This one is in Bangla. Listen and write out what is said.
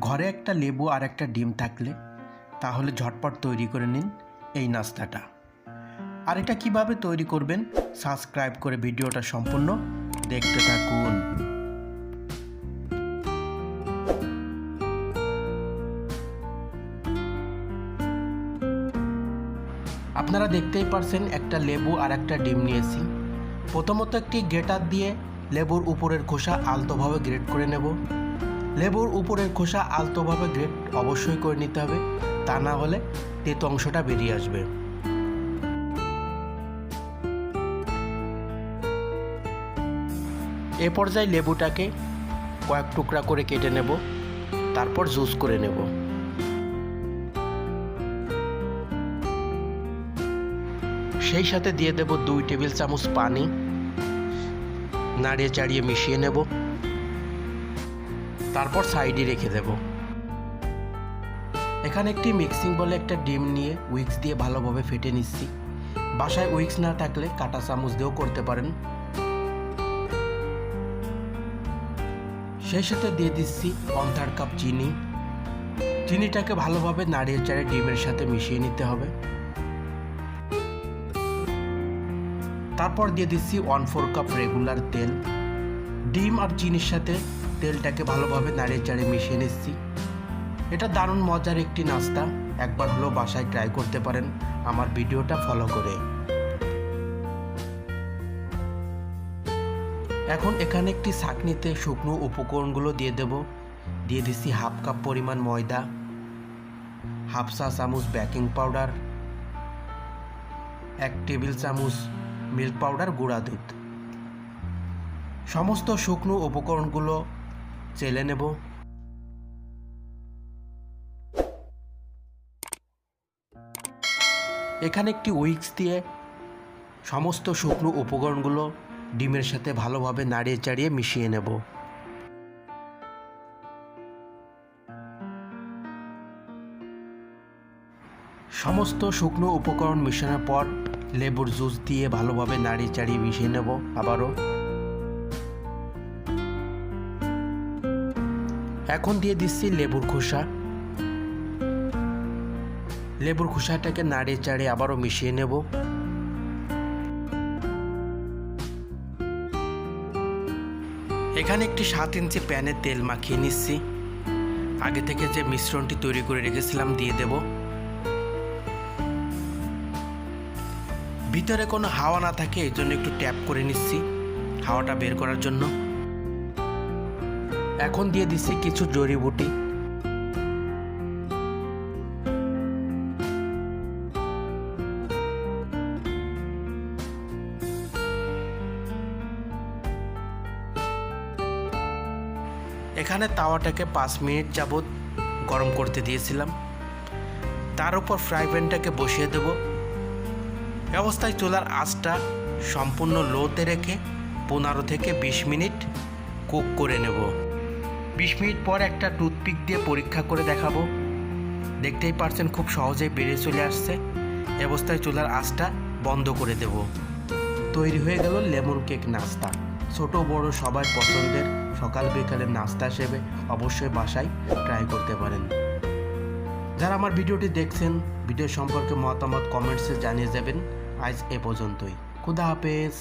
ঘরে একটা লেবু আর একটা ডিম থাকলে, তাহলে ঝটপট তৈরি করে নিন এই নাস্তাটা। আর এটা কীভাবে তৈরি করবেন, সাবস্ক্রাইব করে ভিডিওটা সম্পূর্ণ দেখতে থাকুন। আপনারা দেখতেই পারছেন একটা লেবু আর একটা ডিম নিয়েছি। প্রথমত একটি গ্রেটার দিয়ে লেবুর উপরের খোসা আলতোভাবে গ্রেট করে নেব। লেবুর উপরের খোসা আলতোভাবে গ্রেট অবশ্যই করে নিতে হবে। তা না হলে তেতো অংশটা বেরিয়ে আসবে। এ পর্যায়ে লেবুটাকে কয়েক টুকরা করে কেটে নেব, তারপর জুস করে নেব। সেই সাথে দিয়ে দেব দুই টেবিল চামচ পানি। নাড়িয়ে চাড়িয়ে মিশিয়ে নেব। তারপর সাইডে রেখে দেব। এখানে একটি মিক্সিং বলে একটা ডিম নিয়ে উইক্স দিয়ে ভালোভাবে ফেটে নিচ্ছি। বাসায় উইক্স না থাকলে কাটা চামচ দিয়েও করতে পারেন। সেই সাথে দিয়ে দিচ্ছি ওয়ান থার্ড কাপ চিনি। চিনিটাকে ভালোভাবে নাড়িয়ে চাড়িয়ে ডিমের সাথে মিশিয়ে নিতে হবে। তারপর দিয়ে দিচ্ছি ওয়ান ফোর কাপ রেগুলার তেল। ডিম আর চিনির সাথে তেলটাকে ভালোভাবে নাড়িয়ে চাড়িয়ে মিশিয়ে নিচ্ছি। এটা দারুণ মজার একটি নাস্তা। একবার হলেও বাসায় ট্রাই করতে পারেন। আমার ভিডিওটা ফলো করে। এখন এখানে একটি ছাঁকনিতে শুকনো উপকরণগুলো দিয়ে দেব। দিয়ে দিচ্ছি হাফ কাপ পরিমাণ ময়দা, হাফ চা চামচ বেকিং পাউডার এক টেবিল চামচ মিল্ক পাউডার গুঁড়া দুধ। সমস্ত শুকনো উপকরণগুলো চেলে নেব। এখানে একটি উইক্স দিয়ে সমস্ত শুকনো উপকরণগুলো ডিমের সাথে ভালোভাবে নাড়িয়ে চাড়িয়ে মিশিয়ে নেব। সমস্ত শুকনো উপকরণ মিশানোর পর লেবুর জুস দিয়ে ভালোভাবে নাড়িয়ে চাড়িয়ে মিশিয়ে নেব আবারও। এখন দিয়ে দিচ্ছি লেবুর খোসা। লেবুর খোসাটাকে নাড়িয়ে চাড়িয়ে আবারও মিশিয়ে নেব। এখানে একটি সাত ইঞ্চি প্যানে তেল মাখিয়ে নিচ্ছি। আগে থেকে যে মিশ্রণটি তৈরি করে রেখেছিলাম দিয়ে দেব। ভিতরে কোনো হাওয়া না থাকে এই জন্য একটু ট্যাপ করে নিচ্ছি, হাওয়াটা বের করার জন্য। এখন দিয়ে দিচ্ছি কিছু জড়িবুটি এখানে তাওয়াটাকে পাঁচ মিনিট যাবৎ গরম করতে দিয়েছিলাম। তার উপর ফ্রাই প্যানটাকে বসিয়ে দেব। অবস্থায় চুলার আঁচটা সম্পূর্ণ লোতে রেখে পনেরো থেকে বিশ মিনিট কুক করে নেব। বিশ মিনিট পর একটা টুথপিক দিয়ে পরীক্ষা করে দেখাবো। দেখতেই পারছেন খুব সহজেই বেড়ে চলে আসছে। অবস্থায় চুলার আঁচটা বন্ধ করে দেব। তৈরি হয়ে গেল লেমন কেক নাস্তা। ছোট, বড়, সবার পছন্দের, সকাল বিকালের নাস্তা হিসেবে অবশ্যই বাসায় ট্রাই করতে পারেন। যারা আমার ভিডিওটি দেখছেন, ভিডিও সম্পর্কে মতামত কমেন্টসে জানিয়ে যাবেন। আজ এ পর্যন্তই। খুদা হাফেজ।